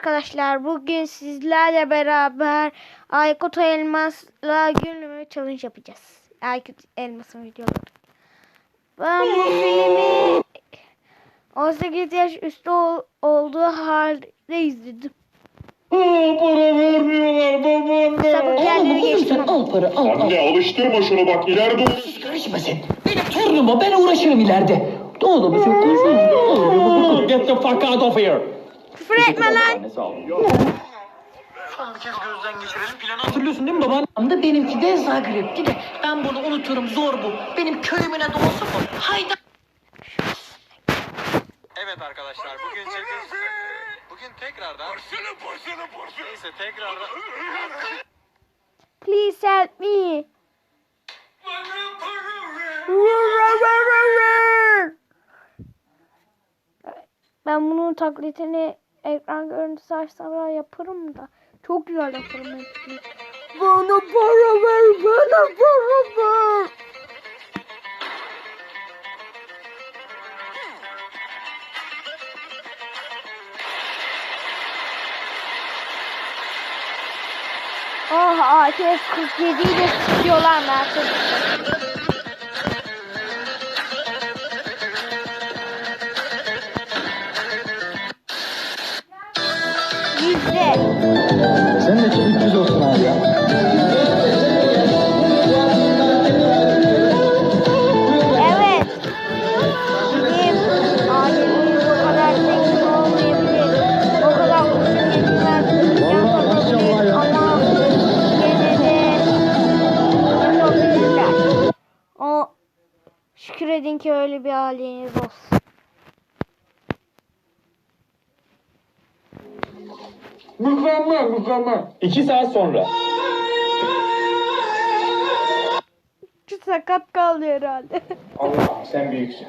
Arkadaşlar bugün sizlerle beraber Aykut Elmas'la günlüğü challenge yapacağız. Aykut Elmas'ın videoları. Ben bu filmi 18 yaş üstü ol- olduğu halde izledim. Aa, para vermiyorlar babaanne. Sapık yerleri geçtim. Al para al al. Anne alıştırma şunu bak ileride olur. Karışma sen. Benim torunum o ben uğraşırım ileride. Oğlum çok konuşma. Get the fuck out of here. Küfür etme lan. Son bir kez gözden geçirelim planı Hatırlıyorsun değil mi baban? Da benimki de Zagreb'ti de ben bunu unuturum zor bu. Benim köyümün adı olsun mu? Hayda. Evet arkadaşlar bugün çekeceğiz. Bugün tekrardan Neyse tekrardan Please help me. Ben bunun taklitini ekran görüntüsü açsam yaparım da. Çok güzel yaparım hepsini. Bana para ver, bana para ver. Oh AK-47 ile sıkıyorlar Mercedes. Şükür edin ki öyle bir aileniz olsun. Mükemmel mükemmel. İki saat sonra. Şu sakat kaldı herhalde. Allah'ım sen büyüksün.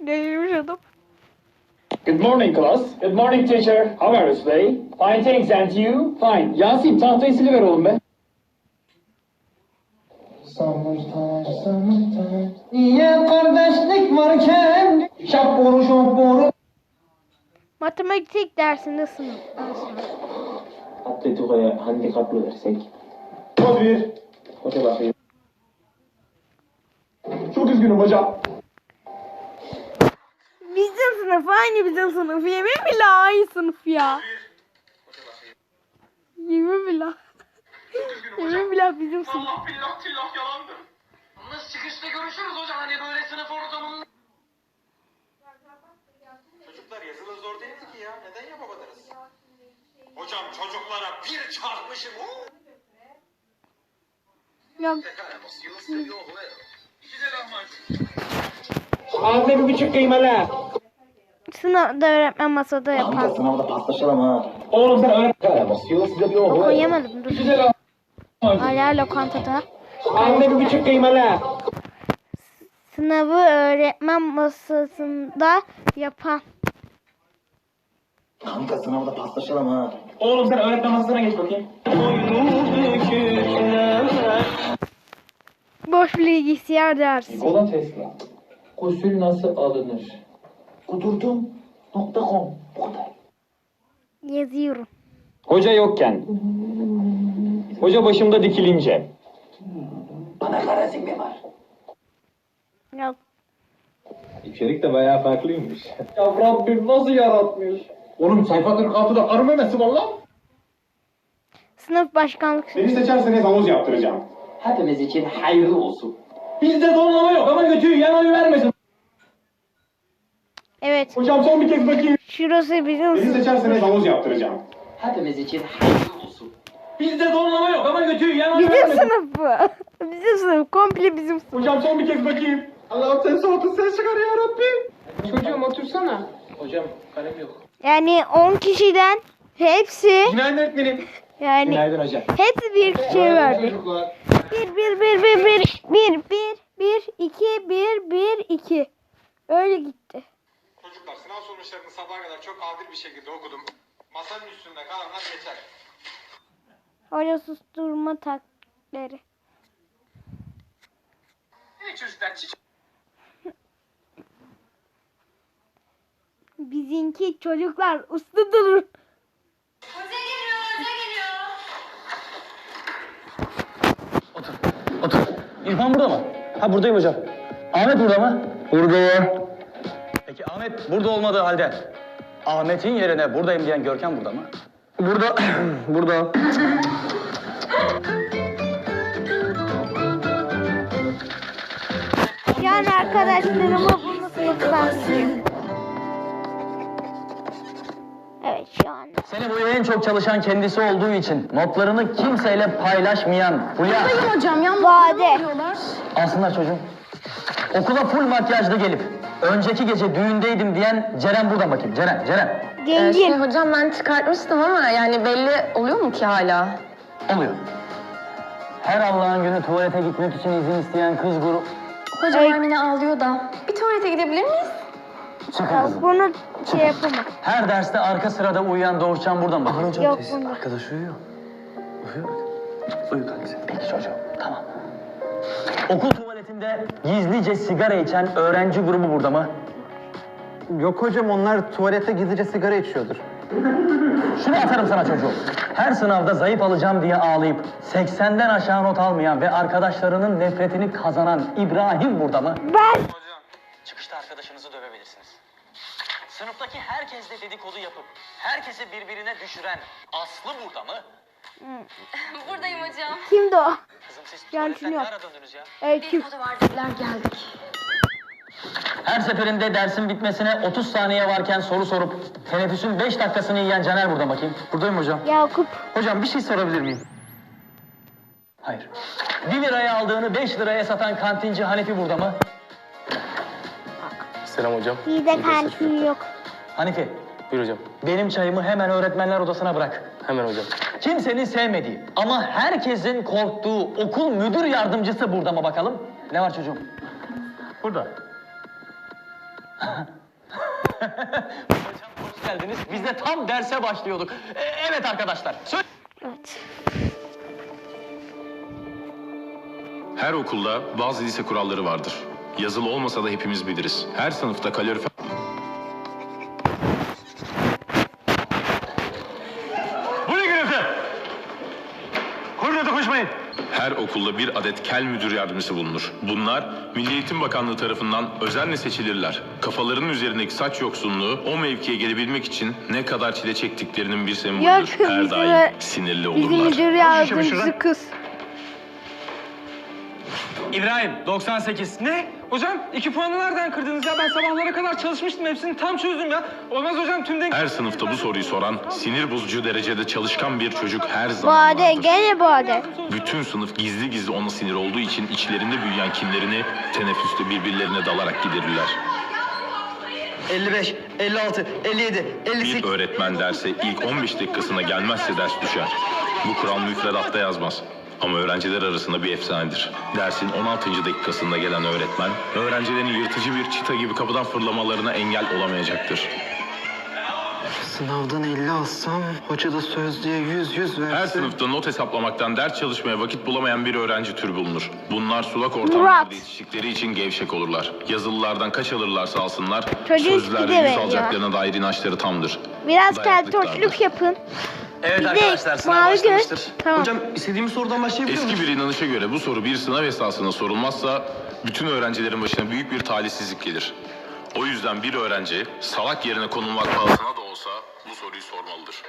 Delirmiş adam. Good morning class. Good morning teacher. How are you today? Fine thanks and you? Fine. Yasin tahtayı siliver oğlum be. Summertime, summertime. Niye kardeşlik varken? Şap boru şap boru. Matematik dersinde sınıf. Atletiko'ya handikaplı versek. Kod bir. Hoca bakayım. Çok üzgünüm hocam. Bizim sınıf aynı bizim sınıf. Yemin bile aynı sınıf ya. Yemin bile. Yemin bile bizim sınıf. Allah billah tillah yalandır. Nasıl çıkışta görüşürüz hocam hani böyle sınıf ortamında. Çocuklar yazılı zor değildi ki ya. Neden yapamadınız? Hocam çocuklara bir çarpmışım. Oo. Lahmacun. Ağzına bir buçuk kıymalı. Sınavda öğretmen masada yapar. Sınavda paslaşalım ha. Oğlum sen öğretmen. Basıyor size bir oğlu. Koyamadım dur. Hala lokantada. Bir buçuk kıymalı. Sınavı öğretmen masasında yapan. Kanka sınavda paslaşalım ha. Oğlum sen öğretmen masasına geç bakayım. Boş bilgisayar dersi. Nikola Tesla. Gusül nasıl alınır? Kudurdum. Nokta com. Bu kadar. Yazıyorum. Hoca yokken. Hoca başımda dikilince. Bana kara zimbe var. Yok. İçerik de bayağı farklıymış. Ya Rabbim nasıl yaratmış? Oğlum sayfa 46'da arı memesi var lan. Sınıf başkanlık. Beni seçerseniz havuz yaptıracağım. Hepimiz için hayırlı olsun. Bizde donlama yok ama götüyü yan oyu vermesin. Evet. Hocam son bir kez bakayım. Şurası bizim Beni sınıf. seçerseniz havuz yaptıracağım. Hepimiz için hayırlı olsun. Bizde donlama yok ama götüyü yan Bizim sınıf bu. Bizim sınıf. Komple bizim sınıf. Hocam son bir kez bakayım. Allah'ım sen soğutun ses çıkar ya Rabbim. Çocuğum otursana. Hocam kalem yok. Yani 10 kişiden hepsi Günaydın öğretmenim. yani Günaydın hocam. hepsi bir kişiye verdi. Çocuklar. Bir bir bir bir bir bir bir bir iki bir bir iki. Öyle gitti. Çocuklar sınav sonuçlarını sabaha kadar çok adil bir şekilde okudum. Masanın üstünde kalanlar geçer. Hoca susturma taktikleri. Evet çocuklar çiçek Bizinki çocuklar usludur. Otur. Otur. İrfan burada mı? Ha buradayım hocam. Ahmet burada mı? Burada. Peki Ahmet burada olmadığı halde Ahmet'in yerine buradayım diyen Görkem burada mı? Burada. burada. Yani arkadaşlarıma bunu sınıftan sileyim. Evet şu an. Seni bu en çok çalışan kendisi olduğu için notlarını kimseyle paylaşmayan Fulya. Hocam yalnız Vade. Alsınlar çocuğum. Okula full makyajlı gelip önceki gece düğündeydim diyen Ceren burada bakayım. Ceren, Ceren. Ee, şey, hocam ben çıkartmıştım ama yani belli oluyor mu ki hala? Oluyor. Her Allah'ın günü tuvalete gitmek için izin isteyen kız grubu... Hocam Ay. Emine ağlıyor da. Bir tuvalete gidebilir miyiz? Çıkın kızım. Bunu şey yapamam. Her derste arka sırada uyuyan Doğuşcan buradan mı? Yok bunda. Arkadaş uyuyor. Uyuyor. Uyu kankası. Peki çocuğum. Tamam. Okul tuvaletinde gizlice sigara içen öğrenci grubu burada mı? Yok hocam onlar tuvalete gizlice sigara içiyordur. Şunu atarım sana çocuğum. Her sınavda zayıf alacağım diye ağlayıp 80'den aşağı not almayan ve arkadaşlarının nefretini kazanan İbrahim burada mı? Ben Çıkışta arkadaşınızı dövebilirsiniz. Sınıftaki herkesle dedikodu yapıp herkesi birbirine düşüren Aslı burada mı? Buradayım hocam. kimdi o? Kızım siz tuvaletten ne yap. ara döndünüz ya? Evet kim? Foto verdiler geldik. Her seferinde dersin bitmesine 30 saniye varken soru sorup teneffüsün 5 dakikasını yiyen Caner burada bakayım. Buradayım hocam. Yakup. Hocam bir şey sorabilir miyim? Hayır. 1 liraya aldığını 5 liraya satan kantinci Hanefi burada mı? Selam hocam. Bir de kantin yok. Hanifi, Buyur hocam. benim çayımı hemen öğretmenler odasına bırak. Hemen hocam. Kimsenin sevmediği ama herkesin korktuğu okul müdür yardımcısı burada mı bakalım? Ne var çocuğum? Burada. Hocam hoş geldiniz. Biz de tam derse başlıyorduk. E, evet arkadaşlar. Söyle. Evet. Her okulda bazı lise kuralları vardır. Yazılı olmasa da hepimiz biliriz. Her sınıfta kalorifer... Her okulda bir adet kel müdür yardımcısı bulunur. Bunlar Milli Eğitim Bakanlığı tarafından özenle seçilirler. Kafalarının üzerindeki saç yoksunluğu o mevkiye gelebilmek için ne kadar çile çektiklerinin bir sembolüdür. Her daim sinirli Bizim olurlar. müdür yardımcısı kız. İbrahim 98. Ne? Hocam iki puanı nereden kırdınız ya? Ben sabahlara kadar çalışmıştım. Hepsini tam çözdüm ya. Olmaz hocam tüm denk... Her sınıfta bu soruyu soran, sinir bozucu derecede çalışkan bir çocuk her zaman Bade vardır. gene bade. Bütün sınıf gizli gizli ona sinir olduğu için içlerinde büyüyen kinlerini teneffüste birbirlerine dalarak giderirler. 55, 56, 57, 58. Bir öğretmen derse ilk 15 dakikasına gelmezse ders düşer. Bu kural müfredatta yazmaz. Ama öğrenciler arasında bir efsanedir. Dersin 16. dakikasında gelen öğretmen, öğrencilerin yırtıcı bir çita gibi kapıdan fırlamalarına engel olamayacaktır. Sınavdan 50 alsam, hoca da sözlüğe 100 100 verse. Her sınıfta not hesaplamaktan ders çalışmaya vakit bulamayan bir öğrenci türü bulunur. Bunlar sulak ortamlarda yetiştikleri için gevşek olurlar. Yazılılardan kaç alırlarsa alsınlar, Çocuğun sözlerde tipi de yüz ver alacaklarına dair inançları tamdır. Biraz keltoşluk yapın. Evet Bir de arkadaşlar sınav mavi göz. başlamıştır. Tamam. Hocam istediğimiz sorudan başlayabiliyor Eski bir inanışa göre bu soru bir sınav esasında sorulmazsa bütün öğrencilerin başına büyük bir talihsizlik gelir. O yüzden bir öğrenci salak yerine konulmak pahasına da olsa bu soruyu sormalıdır.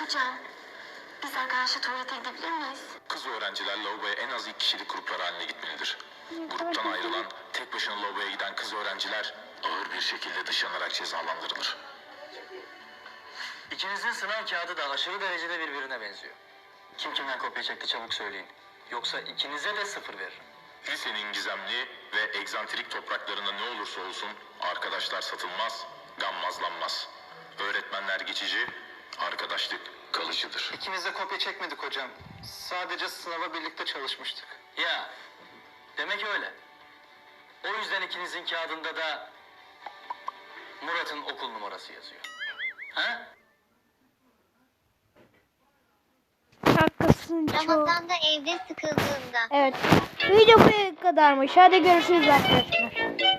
Hocam biz arkadaşlar tuvalete gidebilir miyiz? Kız öğrenciler lavaboya en az iki kişilik gruplar haline gitmelidir. Gruptan ayrılan, tek başına lavaboya giden kız öğrenciler ağır bir şekilde dışlanarak cezalandırılır. İkinizin sınav kağıdı da aşırı derecede birbirine benziyor. Kim kimden kopya çekti çabuk söyleyin. Yoksa ikinize de sıfır veririm. Lisenin gizemli ve egzantrik topraklarında ne olursa olsun arkadaşlar satılmaz, gammazlanmaz. Öğretmenler geçici, arkadaşlık kalıcıdır. İkimiz de kopya çekmedik hocam. Sadece sınava birlikte çalışmıştık. Ya demek öyle. O yüzden ikinizin kağıdında da Murat'ın okul numarası yazıyor. Ha? Haklısın çok. Ramazan'da evde sıkıldığında. Evet. Video buraya kadarmış. Hadi görüşürüz arkadaşlar.